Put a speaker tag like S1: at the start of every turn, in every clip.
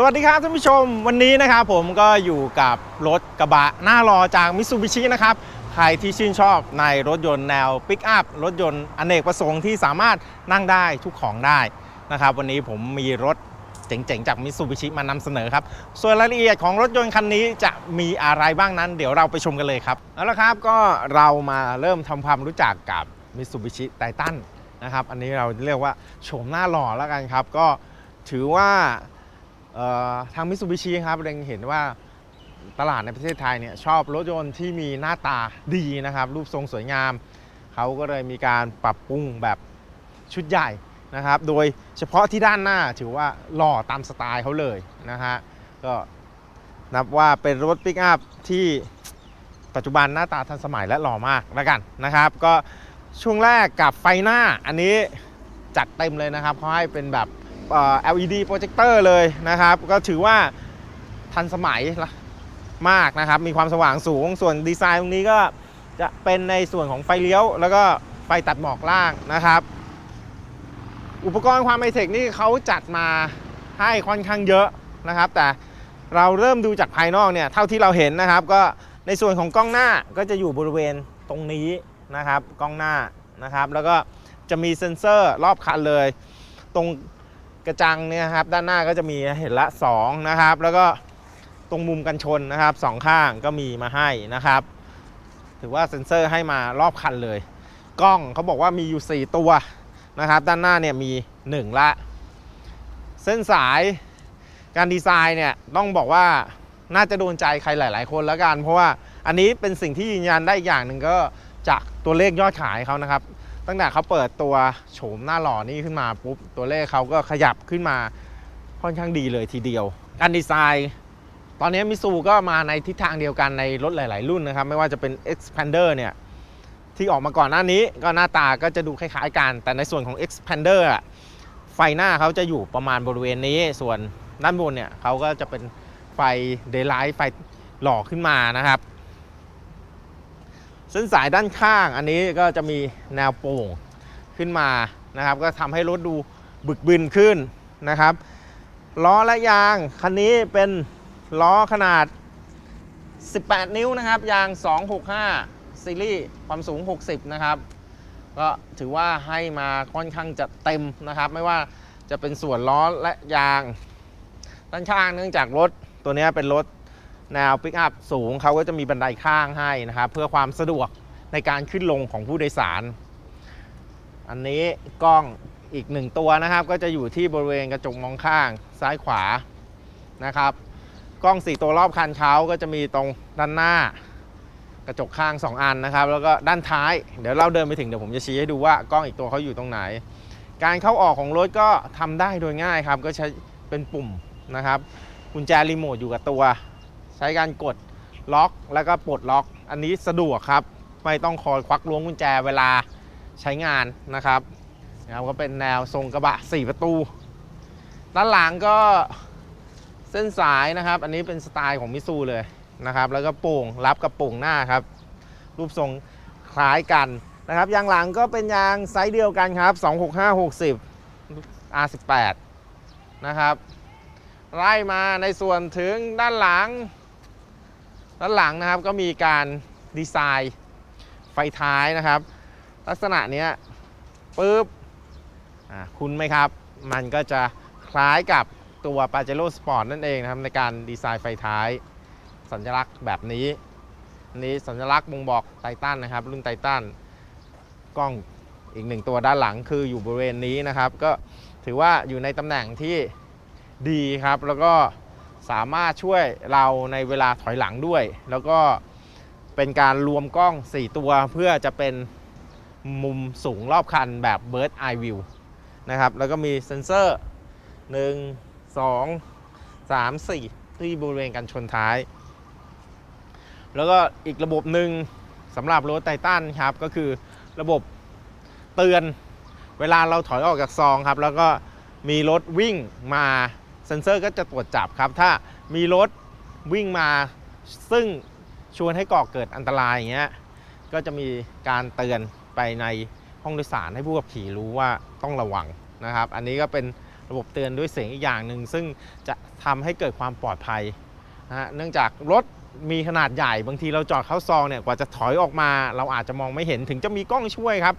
S1: สวัสดีครับท่านผู้ชมวันนี้นะครับผมก็อยู่กับรถกระบะหน้ารอจากมิ t ซูบิชินะครับ ใครที่ชื่นชอบในรถยนต์แนวปิกอัพรถยนต์อเนกประสงค์ที่สามารถนั่งได้ทุกของได้นะครับ วันนี้ผมมีรถเจ๋งๆ จากมิ t ซูบิชิมานำเสนอครับ ส่วนรายละเอียดของรถยนต์คันนี้จะมีอะไรบ้างนั้น เดี๋ยวเราไปชมกันเลยครับเอาละครับก็เรามาเริ่มทำความรู้จักกับมิ t ซูบิชิไททันนะครับ อันนี้เราเรียกว่าโฉมหน้าหล่อแล้วกันครับ ก็ถือว่า ทางมิ t ซูบิชิครับเล็งเห็นว่าตลาดในประเทศไทยเนี่ยชอบรถยนต์ที่มีหน้าตาดีนะครับ รูปทรงสวยงาม เขาก็เลยมีการปรับปรุงแบบชุดใหญ่นะครับ โดยเฉพาะที่ด้านหน้าถือว่าหล่อตามสไตล์เขาเลยนะฮะก็นับว่าเป็นรถปิกอัพที่ปัจจุบันหน้าตาทันสมัยและหล่อมากแล้วกันนะครับ ก็ช่วงแรกกับไฟหน้าอันนี้จัดเต็มเลยนะครับเขาให้เป็นแบบ LED โปรเจคเตอร์เลยนะครับ ก็ถือว่าทันสมัยมากนะครับ มีความสว่างสูง ส่วนดีไซน์ตรงนี้ก็จะเป็นในส่วนของไฟเลี้ยว แล้วก็ไฟตัดหมอกล่างนะครับ อุปกรณ์ความไฮเทคนี่เขาจัดมาให้ค่อนข้างเยอะนะครับ แต่เราเริ่มดูจากภายนอกเนี่ยเท่าที่เราเห็นนะครับ ก็ในส่วนของกล้องหน้าก็จะอยู่บริเวณตรงนี้นะครับ กล้องหน้านะครับ แล้วก็จะมีเซ็นเซอร์รอบคันเลย ตรง กระจังเนี่ยครับด้านหน้าก็จะมีเห็นละ2นะครับ แล้วก็ตรงมุมกันชนนะครับสองข้างก็มีมาให้นะครับ ถือว่าเซ็นเซอร์ให้มารอบคันเลย กล้องเขาบอกว่ามีอยู่ 4 ตัวนะครับ ด้านหน้าเนี่ยมี 1 ละ เส้นสายการดีไซน์เนี่ยต้องบอกว่าน่าจะโดนใจใครหลาย ๆ คนแล้วกัน เพราะว่าอันนี้เป็นสิ่งที่ยืนยันได้อีกอย่างหนึ่งก็จากตัวเลขยอดขายเขานะครับ ตั้งแต่เขาเปิดตัวโฉมหน้าหล่อนี่ขึ้นมาปุ๊บตัวเลขเขาก็ขยับขึ้นมาค่อนข้างดีเลยทีเดียวการดีไซน์ตอนนี้มิซูก็มาในทิศทางเดียวกันในรถหลาย ๆ รุ่นนะครับ ไม่ว่าจะเป็น Expander เนี่ย ที่ออกมาก่อนหน้านี้ก็หน้าตาก็จะดูคล้าย ๆ กัน แต่ในส่วนของ Expander อะไฟหน้าเขาจะอยู่ประมาณบริเวณนี้ ส่วนด้านบนเนี่ยเขาก็จะเป็นไฟ Daylight ไฟหล่อขึ้นมานะครับ เส้นสายด้านข้างอันนี้ก็จะมีแนวโป่งขึ้นมานะครับ ก็ทำให้รถดูบึกบึนขึ้นนะครับล้อและยางคันนี้เป็นล้อขนาด 18 นิ้วนะครับ ยาง 265 ซีรีส์ความสูง 60 นะครับ ก็ถือว่าให้มาค่อนข้างจะเต็มนะครับ ไม่ว่าจะเป็นส่วนล้อและยาง ด้านข้างเนื่องจากรถตัวนี้เป็นรถ แนวปิกอัพสูงเขาก็จะมีบันไดข้างให้นะครับเพื่อความสะดวกในการขึ้นลงของผู้โดยสาร อันนี้กล้องอีกหนึ่งตัวนะครับ ก็จะอยู่ที่บริเวณกระจกมองข้างซ้ายขวานะครับ กล้อง 4 ตัวรอบคันเขาก็จะมีตรงด้านหน้ากระจกข้าง 2 อันนะครับ แล้วก็ด้านท้ายเดี๋ยวเราเดินไปถึงเดี๋ยวผมจะชี้ให้ดูว่ากล้องอีกตัวเขาอยู่ตรงไหน การเข้าออกของรถก็ทำได้โดยง่ายครับ ก็ใช้เป็นปุ่มนะครับกุญแจรีโมทอยู่กับตัว ใช้การกดล็อกแล้วก็ปลดล็อก อันนี้สะดวกครับ ไม่ต้องคอยควักล้วงกุญแจเวลาใช้งานนะครับนะครับก็เป็นแนวทรงกระบะ 4 ประตู ด้านหลังก็เส้นสายนะครับ อันนี้เป็นสไตล์ของมิซูเลยนะครับ แล้วก็โป่งรับกับโป่งหน้าครับ รูปทรงคล้ายกันนะครับยางหลังก็เป็นยางไซส์เดียวกันครับ 265 60 R18 นะครับไล่มาในส่วนถึงด้านหลัง ด้านหลังนะครับก็มีการดีไซน์ไฟท้ายนะครับ ลักษณะเนี้ยปุ๊บคุณไหมครับ มันก็จะคล้ายกับตัว p a j e r o Sport นั่นเองนะครับ ในการดีไซน์ไฟท้าย สัญลักษณ์แบบนี้นนี้สัญลักษณ์บ่งบอกไททันนะครับ รุ่นไททันกล้องอีกหนึ่งตัวด้านหลังคืออยู่บริเวณนี้นะครับ ก็ถือว่าอยู่ในตำแหน่งที่ดีครับ แล้วก็ สามารถช่วยเราในเวลาถอยหลังด้วย แล้วก็เป็นการรวมกล้อง 4 ตัวเพื่อจะเป็นมุมสูงรอบคันแบบ Bird Eye View นะครับ แล้วก็มีเซ็นเซอร์ 1 2 3 4 ที่บริเวณกันชนท้าย แล้วก็อีกระบบหนึ่งสำหรับรถไททันครับ ก็คือระบบเตือนเวลาเราถอยออกจากซองครับ แล้วก็มีรถวิ่งมา เซ็นเซอร์ก็จะตรวจจับครับ ถ้ามีรถวิ่งมาซึ่งชวนให้ก่อเกิดอันตรายอย่างเงี้ยก็จะมีการเตือนไปในห้องโดยสารให้ผู้ขับขี่รู้ว่าต้องระวังนะครับ อันนี้ก็เป็นระบบเตือนด้วยเสียงอีกอย่างหนึ่งซึ่งจะทำให้เกิดความปลอดภัยนะฮะเนื่องจากรถมีขนาดใหญ่บางทีเราจอดเข้าซองเนี่ยกว่าจะถอยออกมา เราอาจจะมองไม่เห็นถึงจะมีกล้องช่วยครับ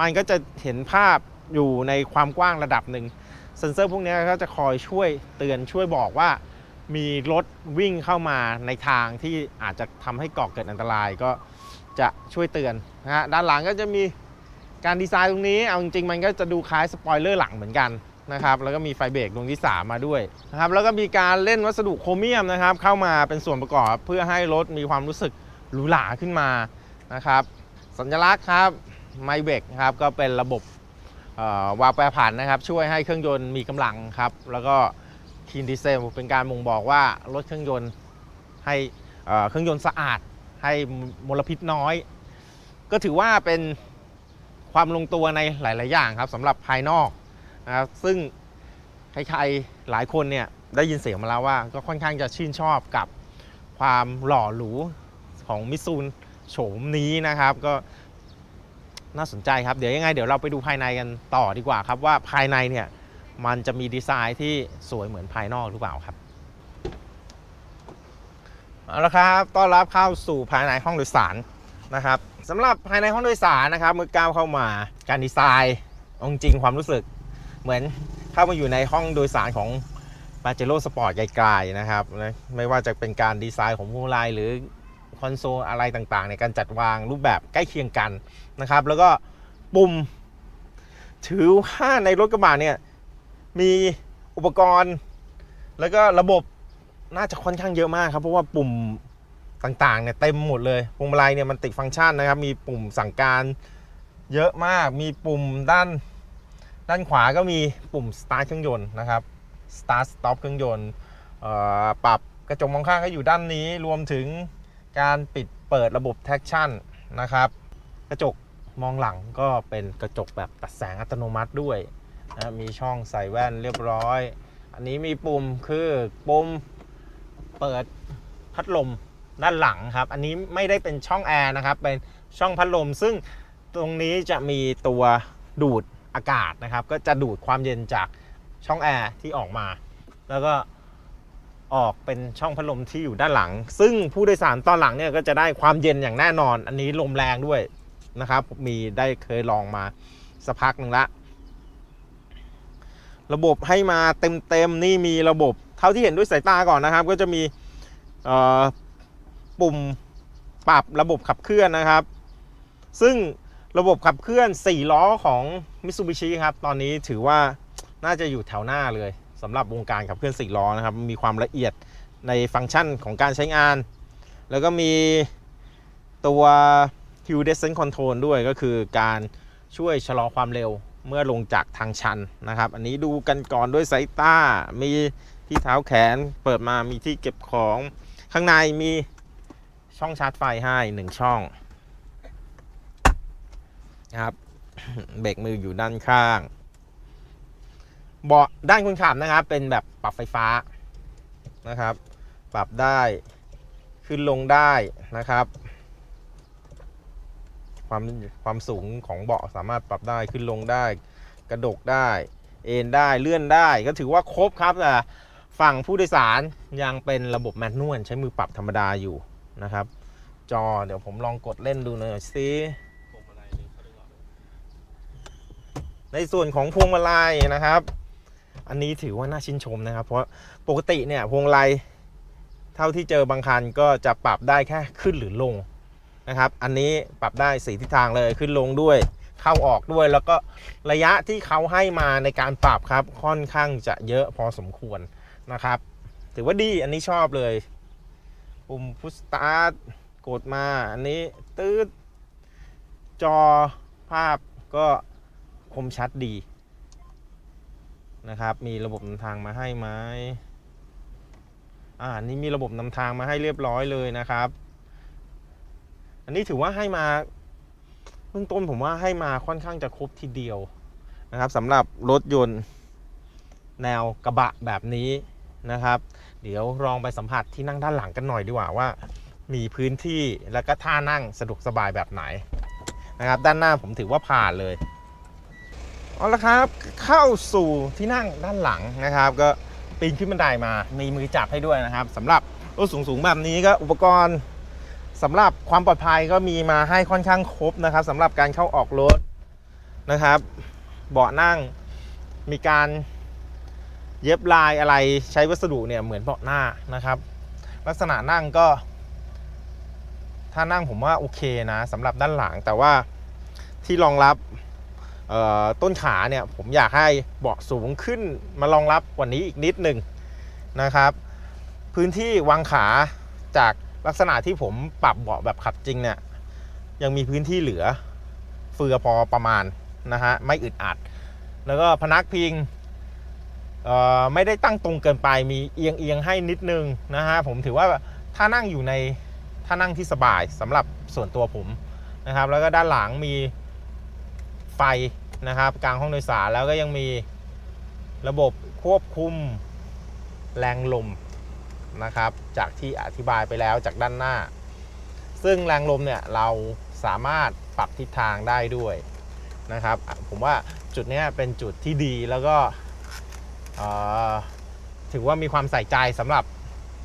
S1: มันก็จะเห็นภาพอยู่ในความกว้างระดับหนึ่ง เซ็นเซอร์พวกนี้ก็จะคอยช่วยเตือนช่วยบอกว่า มีรถวิ่งเข้ามาในทางที่อาจจะทำให้ก่อเกิดอันตรายก็จะช่วยเตือนนะฮะด้านหลังก็จะมีการดีไซน์ตรงนี้เอาจริงๆมันก็จะดูคล้ายสปอยเลอร์หลังเหมือนกันนะครับแล้วก็มีไฟเบรกดวงที่ 3 มาด้วยนะครับแล้วก็มีการเล่นวัสดุโครเมียมนะครับ เข้ามาเป็นส่วนประกอบเพื่อให้รถมีความรู้สึกหรูหราขึ้นมานะครับ สัญลักษณ์ครับไมเบรกครับก็เป็นระบบ วาล์วแปรผันนะครับ ช่วยให้เครื่องยนต์มีกำลังครับ แล้วก็คีนดีเซลเป็นการบ่งบอกว่ารถเครื่องยนต์ให้เครื่องยนต์สะอาด ให้มลพิษน้อย ก็ถือว่าเป็นความลงตัวในหลาย ๆ อย่างครับสำหรับภายนอกนะครับซึ่งใครๆหลายคนเนี่ยได้ยินเสียงมาแล้วว่า ก็ค่อนข้างจะชื่นชอบกับความหล่อหรูของมิซูนโฉมนี้นะครับ ก็ น่าสนใจครับ เดี๋ยวยังไงเดี๋ยวเราไปดูภายในกันต่อดีกว่าครับ ว่าภายในเนี่ยมันจะมีดีไซน์ที่สวยเหมือนภายนอกหรือเปล่าครับเอาละครับต้อนรับเข้าสู่ภายในห้องโดยสารนะครับสำหรับภายในห้องโดยสารนะครับเมื่อก้าวเข้ามาการดีไซน์อาจริงความรู้สึก เหมือนเข้ามาอยู่ในห้องโดยสารของปาเจโร่สปอร์ตไกลๆนะครับไม่ว่าจะเป็นการดีไซน์ของพวงมาลัยหรือ คอนโซลอะไรต่างๆ ในการจัดวางรูปแบบใกล้เคียงกันนะครับ แล้วก็ปุ่ม ถือว่าในรถกระบะเนี่ย มีอุปกรณ์ แล้วก็ระบบน่าจะค่อนข้างเยอะมากครับ เพราะว่าปุ่มต่างๆเนี่ยเต็มหมดเลยพวงมาลัยเนี่ยมันติดฟังก์ชันนะครับ มีปุ่มสั่งการเยอะมาก มีปุ่มด้านด้านขวาก็มีปุ่ม start เครื่องยนต์นะครับ start stop เครื่องยนต์ปรับกระจกมองข้างก็อยู่ด้านนี้รวมถึง การปิดเปิดระบบ traction นะครับ กระจกมองหลังก็เป็นกระจกแบบตัดแสงอัตโนมัติด้วยนะมีช่องใส่แว่นเรียบร้อย อันนี้มีปุ่มคือปุ่มเปิดพัดลมด้านหลังครับ อันนี้ไม่ได้เป็นช่องแอร์นะครับ เป็นช่องพัดลม ซึ่งตรงนี้จะมีตัวดูดอากาศนะครับ ก็จะดูดความเย็นจากช่องแอร์ที่ออกมา แล้วก็ ออกเป็นช่องพัดลมที่อยู่ด้านหลัง ซึ่งผู้โดยสารตอนหลังเนี่ยก็จะได้ความเย็นอย่างแน่นอน อันนี้ลมแรงด้วยนะครับ มีได้เคยลองมาสักพักหนึ่งละ ระบบให้มาเต็มๆนี่มีระบบ เท่าที่เห็นด้วยสายตาก่อนนะครับ ก็จะมีปุ่มปรับระบบขับเคลื่อนนะครับ ซึ่งระบบขับเคลื่อน 4 ล้อของ Mitsubishi ครับ ตอนนี้ถือว่าน่าจะอยู่แถวหน้าเลย สำหรับวงการขับเคลื่อน4ล้อนะครับ มีความละเอียดในฟังก์ชันของการใช้งาน แล้วก็มีตัว Hill Descent Control ด้วยก็คือการช่วยชะลอความเร็วเมื่อลงจากทางชันนะครับ อันนี้ดูกันก่อนด้วยสายตา มีที่เท้าแขนเปิดมามีที่เก็บของ ข้างในมีช่องชาร์จไฟให้หนึ่งช่องนะครับเบรกมืออยู่ด้านข้าง เบาะด้านคนขับนะครับ เป็นแบบปรับไฟฟ้านะครับ ปรับได้ขึ้นลงได้นะครับ ความความสูงของเบาะสามารถปรับได้ขึ้นลงได้ กระดกได้ เอนได้เลื่อนได้ก็ถือว่าครบครับแต่ฝั่งผู้โดยสารยังเป็นระบบแมนนวลใช้มือปรับธรรมดาอยู่นะครับ จอเดี๋ยวผมลองกดเล่นดูหน่อยสิในส่วนของพวงมาลัยนะครับ อันนี้ถือว่าน่าชื่นชมนะครับ เพราะปกติเนี่ยพวงมาลัยเท่าที่เจอบางคันก็จะปรับได้แค่ขึ้นหรือลงนะครับ อันนี้ปรับได้สีทิศทางเลยขึ้นลงด้วยเข้าออกด้วยแล้วก็ระยะที่เขาให้มาในการปรับครับค่อนข้างจะเยอะพอสมควรนะครับ ถือว่าดีอันนี้ชอบเลยปุ่มพุชสตาร์ทกดมาอันนี้ตืดจอภาพก็คมชัดดี นะครับ มีระบบนำทางมาให้ไหมอ่านี่มีระบบนำทางมาให้เรียบร้อยเลยนะครับ อันนี้ถือว่าให้มาเบื้องต้นผมว่าให้มาค่อนข้างจะครบทีเดียวนะครับสำหรับรถยนต์แนวกระบะแบบนี้นะครับ เดี๋ยวลองไปสัมผัสที่นั่งด้านหลังกันหน่อยดีกว่าว่า มีพื้นที่แล้วก็ท่านั่งสะดวกสบายแบบไหนนะครับ ด้านหน้าผมถือว่าผ่านเลย เอาละครับเข้าสู่ที่นั่งด้านหลังนะครับ ก็ปีนขึ้นบันไดมามีมือจับให้ด้วยนะครับสำหรับรถสูงๆแบบนี้ก็อุปกรณ์สำหรับความปลอดภัยก็มีมาให้ค่อนข้างครบนะครับสำหรับการเข้าออกรถนะครับ เบาะนั่งมีการเย็บลายอะไรใช้วัสดุเนี่ยเหมือนเบาะหน้านะครับ ลักษณะนั่งก็ ถ้านั่งผมว่าโอเคนะสำหรับด้านหลังแต่ว่าที่รองรับ ต้นขาเนี่ยผมอยากให้เบาะสูงขึ้นมารองรับกว่านี้อีกนิดหนึ่งนะครับ พื้นที่วางขาจากลักษณะที่ผมปรับเบาะแบบขับจริงเนี่ยยังมีพื้นที่เหลือเฟือพอประมาณนะฮะไม่อึดอัด แล้วก็พนักพิงไม่ได้ตั้งตรงเกินไปมีเอียงเอียงให้นิดนึงนะฮะผมถือว่าถ้านั่งอยู่ในถ้านั่งที่สบายสำหรับส่วนตัวผมนะครับ แล้วก็ด้านหลังมี ไฟนะครับ กลางห้องโดยสารแล้วก็ยังมีระบบควบคุมแรงลมนะครับ จากที่อธิบายไปแล้วจากด้านหน้า ซึ่งแรงลมเนี่ยเราสามารถปรับทิศทางได้ด้วยนะครับ ผมว่าจุดนี้เป็นจุดที่ดีแล้วก็ถือว่ามีความใส่ใจสำหรับ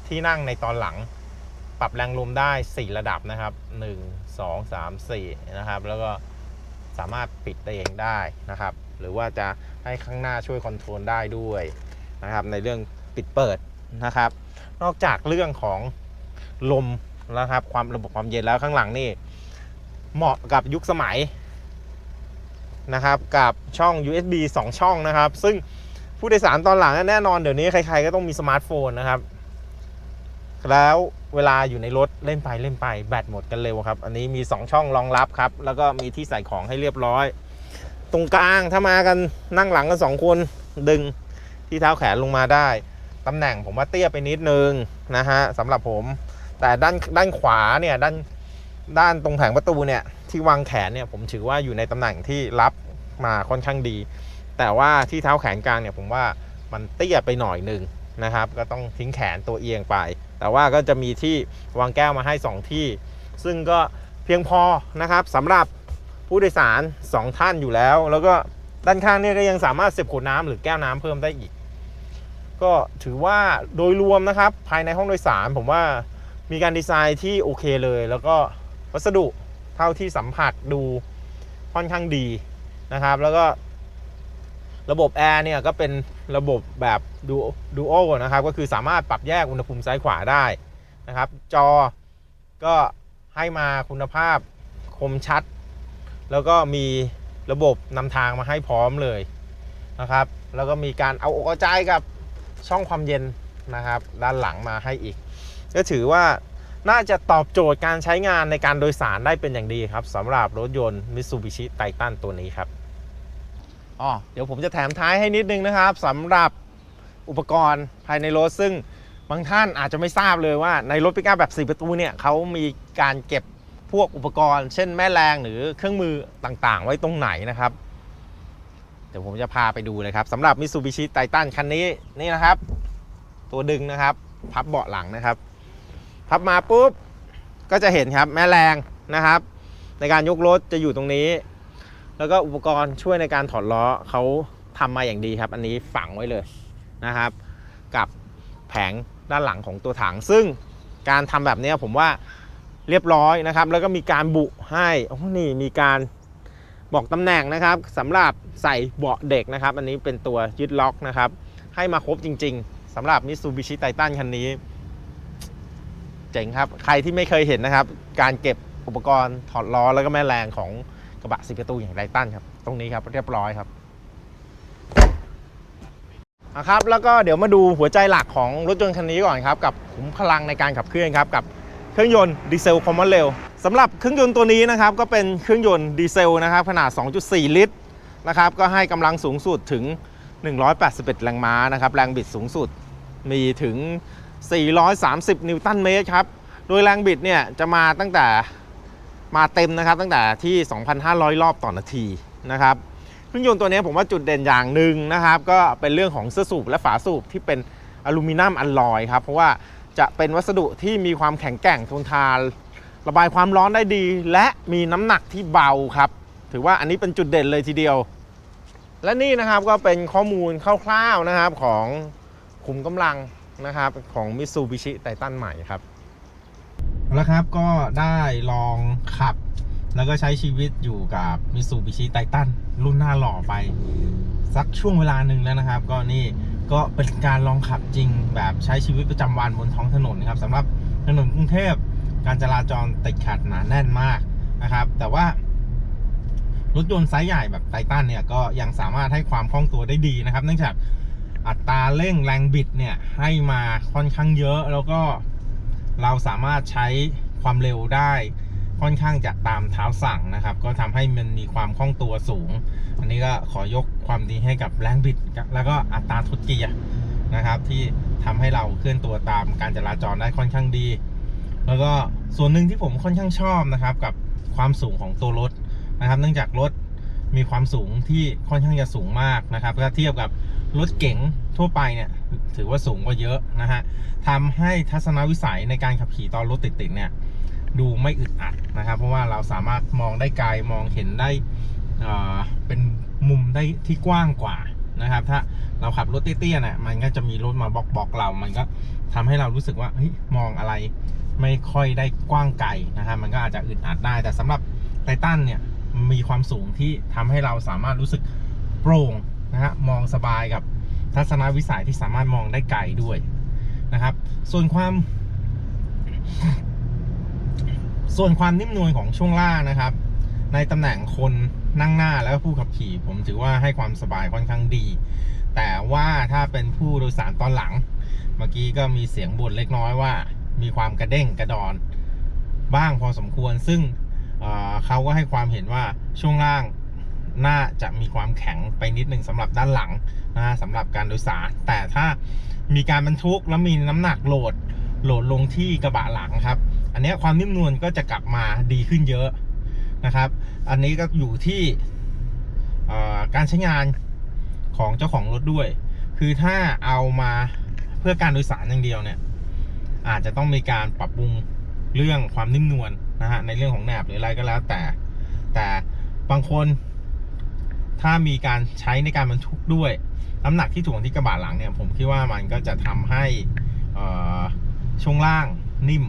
S1: ที่นั่งในตอนหลัง ปรับแรงลมได้ 4 ระดับนะครับ 1 2 3 4 นะครับ แล้วก็ สามารถปิดได้เองได้นะครับ หรือว่าจะให้ข้างหน้าช่วยคอนโทรลได้ด้วยนะครับในเรื่องปิดเปิดนะครับ นอกจากเรื่องของลมนะครับ ความระบบความเย็นแล้วข้างหลังนี่ เหมาะกับยุคสมัยนะครับ กับช่อง USB 2 ช่องนะครับ ซึ่งผู้โดยสารตอนหลังแน่นอนเดี๋ยวนี้ใครๆก็ต้องมีสมาร์ทโฟนนะครับ แล้ว เวลาอยู่ในรถเล่นไปเล่นไปแบตหมดกันเร็วครับ อันนี้มี 2 ช่องรองรับครับ แล้วก็มีที่ใส่ของให้เรียบร้อย ตรงกลางถ้ามากันนั่งหลังกัน2คนดึงที่เท้าแขนลงมาได้ตำแหน่งผมว่าเตี้ยไปนิดนึงนะฮะสำหรับผม แต่ด้านด้านขวาเนี่ยด้านด้านตรงแผงประตูเนี่ยที่วางแขนเนี่ยผมถือว่าอยู่ในตำแหน่งที่รับมาค่อนข้างดี แต่ว่าที่เท้าแขนกลางเนี่ยผมว่ามันเตี้ยไปหน่อยหนึ่ง นะครับ ก็ต้องทิ้งแขนตัวเอียงไป แต่ว่าก็จะมีที่วางแก้วมาให้ 2 ที่ ซึ่งก็เพียงพอนะครับสำหรับผู้โดยสาร 2 ท่านอยู่แล้ว แล้วก็ด้านข้างเนี่ยก็ยังสามารถเสียบขวดน้ำหรือแก้วน้ำเพิ่มได้อีก ก็ถือว่าโดยรวมนะครับ ภายในห้องโดยสารผมว่ามีการดีไซน์ที่โอเคเลย แล้วก็วัสดุเท่าที่สัมผัสดูค่อนข้างดีนะครับ แล้วก็ ระบบแอร์เนี่ยก็เป็นระบบแบบดูดูโอนะครับ ก็คือสามารถปรับแยกอุณหภูมิซ้ายขวาได้นะครับ จอก็ให้มาคุณภาพคมชัด แล้วก็มีระบบนำทางมาให้พร้อมเลยนะครับ แล้วก็มีการเอาอกเอาใจกับช่องความเย็นนะครับ ด้านหลังมาให้อีก ก็ถือว่าน่าจะตอบโจทย์การใช้งานในการโดยสารได้เป็นอย่างดีครับสำหรับรถยนต์ Mitsubishi Titan ตัวนี้ครับ อ๋อเดี๋ยวผมจะแถมท้ายให้นิดนึงนะครับสำหรับอุปกรณ์ภายในรถซึ่งบางท่านอาจจะไม่ทราบเลยว่าในรถปิกอัพแบบ 4 ประตูเนี่ยเขามีการเก็บพวกอุปกรณ์ เช่นแม่แรงหรือเครื่องมือต่างๆ ไว้ตรงไหนนะครับ เดี๋ยวผมจะพาไปดูเลยครับสำหรับ Mitsubishi Titan คันนี้นี่นะครับ ตัวดึงนะครับ พับเบาะหลังนะครับ พับมาปุ๊บก็จะเห็นครับแม่แรงนะครับ ในการยกรถจะอยู่ตรงนี้ แล้วก็อุปกรณ์ช่วยในการถอดล้อเขาทำมาอย่างดีครับ อันนี้ฝังไว้เลยนะครับ กับแผงด้านหลังของตัวถัง ซึ่งการทำแบบนี้ผมว่าเรียบร้อยนะครับ แล้วก็มีการบุให้โอ้นี่มีการบอกตำแหน่งนะครับสำหรับใส่เบาะเด็กนะครับ อันนี้เป็นตัวยึดล็อกนะครับ ให้มาครบจริง ๆสำหรับ Mitsubishi Titan คันนี้ เจ๋งครับ ใครที่ไม่เคยเห็นนะครับ การเก็บอุปกรณ์ถอดล้อแล้วก็แม่แรงของ กระบะสิบประตูอย่างไททันครับ ตรงนี้ครับเรียบร้อยครับอะครับแล้วก็เดี๋ยวมาดูหัวใจหลักของรถยนต์คันนี้ก่อนครับ กับขุมพลังในการขับเคลื่อนครับ กับเครื่องยนต์ดีเซลคอมมอนเรลสำหรับเครื่องยนต์ตัวนี้นะครับ ก็เป็นเครื่องยนต์ดีเซลนะครับ ขนาด 2.4 ลิตรนะครับ ก็ให้กำลังสูงสุดถึง 181 แรงม้านะครับ แรงบิดสูงสุดมีถึง 430 นิวตันเมตรครับ โดยแรงบิดเนี่ยจะมาตั้งแต่ มาเต็มนะครับตั้งแต่ที่ 2,500 รอบต่อนาทีนะครับเครื่องยนต์ตัวนี้ผมว่าจุดเด่นอย่างหนึ่งนะครับ ก็เป็นเรื่องของเสื้อสูบและฝาสูบที่เป็นอลูมิเนียมอัลลอยครับเพราะว่าจะเป็นวัสดุที่มีความแข็งแกร่งทนทาน ระบายความร้อนได้ดี และมีน้ำหนักที่เบาครับ ถือว่าอันนี้เป็นจุดเด่นเลยทีเดียว และนี่นะครับก็เป็นข้อมูลคร่าวๆนะครับของขุมกำลังนะครับของ Mitsubishi Titan ใหม่ครับ แล้วครับก็ได้ลองขับ แล้วก็ใช้ชีวิตอยู่กับ Mitsubishi Titan รุ่นหน้าหล่อไป สักช่วงเวลาหนึ่งแล้วนะครับ ก็นี่ก็เป็นการลองขับจริงแบบใช้ชีวิตประจำวันบนท้องถนนนะครับสำหรับถนนกรุงเทพการจราจรติดขัดหนาแน่นมากนะครับ แต่ว่ารถยนต์ไซส์ใหญ่แบบไททันเนี่ยก็ยังสามารถให้ความคล่องตัวได้ดีนะครับ เนื่องจากอัตราเร่งแรงบิดเนี่ยให้มาค่อนข้างเยอะแล้วก็ เราสามารถใช้ความเร็วได้ค่อนข้างจะตามเท้าสั่งนะครับ ก็ทำให้มันมีความคล่องตัวสูง อันนี้ก็ขอยกความดีให้กับแรงบิด แล้วก็อัตราทดเกียร์นะครับ ที่ทำให้เราเคลื่อนตัวตามการจราจรได้ค่อนข้างดี แล้วก็ส่วนหนึ่งที่ผมค่อนข้างชอบนะครับ กับความสูงของตัวรถนะครับ เนื่องจากรถมีความสูงที่ค่อนข้างจะสูงมากนะครับถ้าเทียบกับ รถเก๋งทั่วไปเนี่ยถือว่าสูงกว่าเยอะนะฮะทำให้ทัศนวิสัยในการขับขี่ตอนรถติดๆเนี่ยดูไม่อึดอัดนะครับ เพราะว่าเราสามารถมองได้ไกลมองเห็นได้เอ่อเป็นมุมได้ที่กว้างกว่านะครับ ถ้าเราขับรถเตี้ยๆเนี่ยมันก็จะมีรถมาบล็อกๆเรา มันก็ทำให้เรารู้สึกว่าเฮ้ยมองอะไรไม่ค่อยได้กว้างไกลนะครับมันก็อาจจะอึดอัดได้ แต่สำหรับไททันเนี่ยมีความสูงที่ทำให้เราสามารถรู้สึกโปร่ง นะฮะมองสบายกับทัศนวิสัยที่สามารถมองได้ไกลด้วยนะครับ ส่วนความ ส่วนความนิ่มนวลของช่วงล่างนะครับ ในตำแหน่งคนนั่งหน้าแล้วผู้ขับขี่ ผมถือว่าให้ความสบายค่อนข้างดี แต่ว่าถ้าเป็นผู้โดยสารตอนหลัง เมื่อกี้ก็มีเสียงบ่นเล็กน้อยว่า มีความกระเด้งกระดอน บ้างพอสมควรซึ่งเเขาก็ให้ความเห็นว่าช่วงล่าง น่าจะมีความแข็งไปนิดหนึ่งสำหรับด้านหลังนะฮะสำหรับการโดยสารแต่ถ้ามีการบรรทุกแล้วมีน้ำหนักโหลดโหลดลงที่กระบะหลังครับ อันนี้ความนิ่มนวลก็จะกลับมาดีขึ้นเยอะนะครับ อันนี้ก็อยู่ที่การใช้งานของเจ้าของรถด้วย คือถ้าเอามาเพื่อการโดยสารอย่างเดียวเนี่ย อาจจะต้องมีการปรับปรุงเรื่องความนิ่มนวลนะฮะในเรื่องของแหนบหรืออะไรก็แล้วแต่ แต่บางคน ถ้ามีการใช้ในการบรรทุกด้วย น้ำหนักที่ถ่วงที่กระบะหลังเนี่ย ผมคิดว่ามันก็จะทำให้ช่วงล่างนิ่ม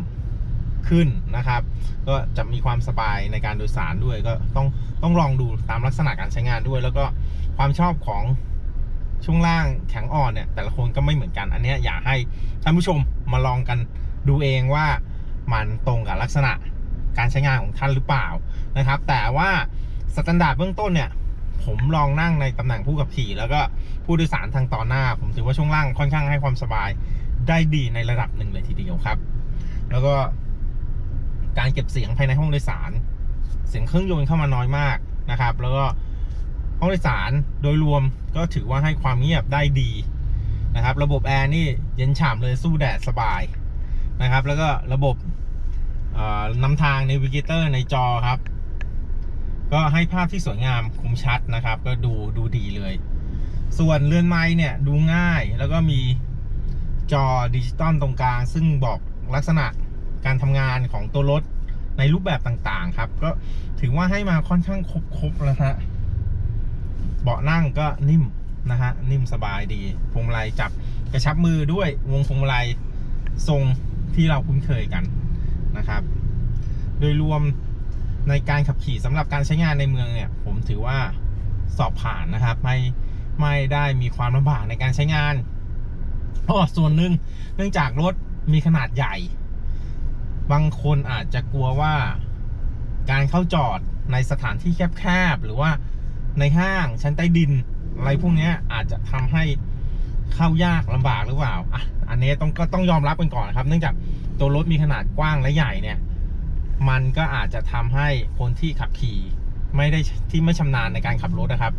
S1: ขึ้นนะครับ ก็จะมีความสบายในการโดยสารด้วย ก็ต้องต้องลองดูตามลักษณะการใช้งานด้วย แล้วก็ความชอบของช่วงล่างแข็งอ่อนเนี่ย แต่ละคนก็ไม่เหมือนกัน อันนี้อยากให้ท่านผู้ชมมาลองกันดูเองว่ามันตรงกับลักษณะการใช้งานของท่านหรือเปล่านะครับ แต่ว่าสแตนดาร์ดเบื้องต้นเนี่ย ผมลองนั่งในตำแหน่งผู้ขับขี่ แล้วก็ผู้โดยสารทางต่อหน้า ผมถือว่าช่วงล่างค่อนข้างให้ความสบายได้ดีในระดับหนึ่งเลยทีเดียวครับ แล้วก็การเก็บเสียงภายในห้องโดยสาร เสียงเครื่องยนต์เข้ามาน้อยมากนะครับ แล้วก็ห้องโดยสารโดยรวมก็ถือว่าให้ความเงียบได้ดีนะครับ ระบบแอร์นี่เย็นฉ่ำเลยสู้แดดสบายนะครับ แล้วก็ระบบนำทางในวิกเตอร์ในจอครับ ก็ให้ภาพที่สวยงามคมชัดนะครับ ก็ดูดูดีเลย ส่วนเรือนไม้เนี่ยดูง่ายแล้วก็มีจอดิจิตอลตรงกลาง ซึ่งบอกลักษณะการทำงานของตัวรถในรูปแบบต่างๆครับ ก็ถือว่าให้มาค่อนข้างครบๆแล้วฮะเบาะนั่งก็นิ่มนะฮะนิ่มสบายดีพวงมาลัยจับกระชับมือด้วยวงพวงมาลัยทรงที่เราคุ้นเคยกันนะครับ โดยรวม ในการขับขี่สำหรับการใช้งานในเมืองเนี่ย ผมถือว่าสอบผ่านนะครับ ไม่ไม่ได้มีความลำบากในการใช้งานอ๋อส่วนหนึ่งเนื่องจากรถมีขนาดใหญ่ บางคนอาจจะกลัวว่าการเข้าจอดในสถานที่แคบๆหรือว่าในห้างชั้นใต้ดิน อะไรพวกนี้อาจจะทำให้เข้ายากลำบากหรือเปล่าอะอันนี้ต้องก็ต้องยอมรับกันก่อนนะครับ เนื่องจากตัวรถมีขนาดกว้างและใหญ่เนี่ย มันก็อาจจะทำให้คนที่ขับขี่ไม่ได้ที่ไม่ชำนาญในการขับรถนะครับ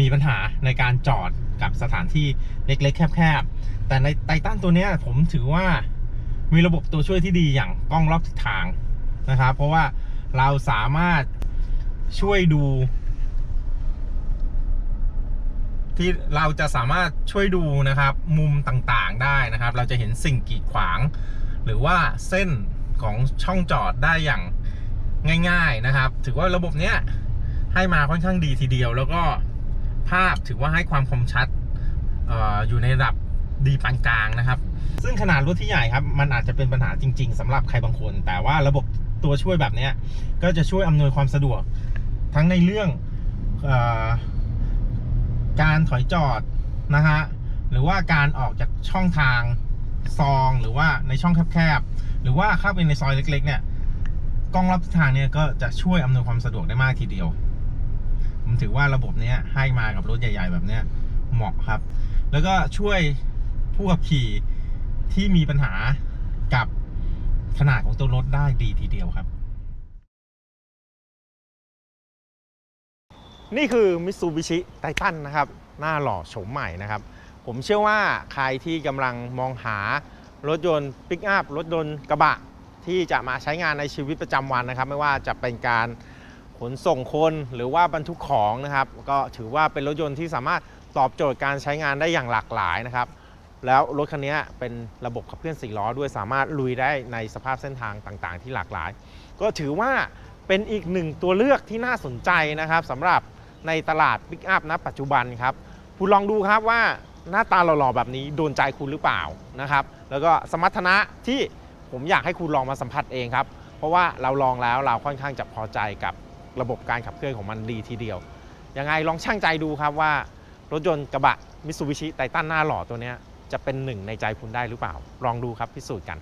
S1: มีปัญหาในการจอดกับสถานที่เล็ก ๆ แคบๆ แต่ในไททันตัวนี้ผมถือว่ามีระบบตัวช่วยที่ดีอย่างกล้องรอบทิศทางนะครับ เพราะว่าเราสามารถช่วยดู ที่เราจะสามารถช่วยดูนะครับ มุมต่างๆได้นะครับ เราจะเห็นสิ่งกีดขวาง หรือว่าเส้น ของช่องจอดได้อย่างง่าย ๆนะครับ ถือว่าระบบเนี้ยให้มาค่อนข้างดีทีเดียว แล้วก็ภาพถือว่าให้ความคมชัดอออยู่ในระดับดีปานกลางนะครับ ซึ่งขนาดรถที่ใหญ่ครับ มันอาจจะเป็นปัญหาจริง ๆสำหรับใครบางคน แต่ว่าระบบตัวช่วยแบบเนี้ยก็จะช่วยอำนวยความสะดวก ทั้งในเรื่องออการถอยจอดนะฮะหรือว่าการออกจากช่องทาง ซองหรือว่าในช่องแคบๆ หรือว่าเข้าไปในซอยเล็กๆเนี่ยกล้องรับทิศทางเนี่ยก็จะช่วยอำนวยความสะดวกได้มากทีเดียว ผมถือว่าระบบเนี้ยให้มากับรถใหญ่ ๆ แบบเนี้ยเหมาะครับ แล้วก็ช่วยผู้ขับขี่ที่มีปัญหากับขนาดของตัวรถได้ดีทีเดียวครับ นี่คือ Mitsubishi Titan นะครับ หน้าหล่อโฉมใหม่นะครับ ผมเชื่อว่าใครที่กำลังมองหารถยนต์ปิกอัพรถยนต์กระบะ ที่จะมาใช้งานในชีวิตประจำวันนะครับ ไม่ว่าจะเป็นการขนส่งคนหรือว่าบรรทุกของนะครับ ก็ถือว่าเป็นรถยนต์ที่สามารถตอบโจทย์การใช้งานได้อย่างหลากหลายนะครับ แล้วรถคันนี้เป็นระบบขับเคลื่อน4ล้อด้วยสามารถลุยได้ในสภาพเส้นทางต่างๆ ที่หลากหลาย ก็ถือว่าเป็นอีกหนึ่งตัวเลือกที่น่าสนใจนะครับสำหรับในตลาดปิกอัพณปัจจุบันครับ คุณลองดูครับว่า หน้าตาหล่อๆแบบนี้โดนใจคุณหรือเปล่านะครับ แล้วก็สมรรถนะที่ผมอยากให้คุณลองมาสัมผัสเองครับ เพราะว่าเราลองแล้วเราค่อนข้างจะพอใจกับระบบการขับเคลื่อนของมันดีทีเดียว ยังไงลองช่างใจดูครับว่ารถยนต์กระบะมิตซูบิชิไททันหน้าหล่อตัวนี้จะเป็นหนึ่งในใจคุณได้หรือเปล่า ลองดูครับพิสูจน์กัน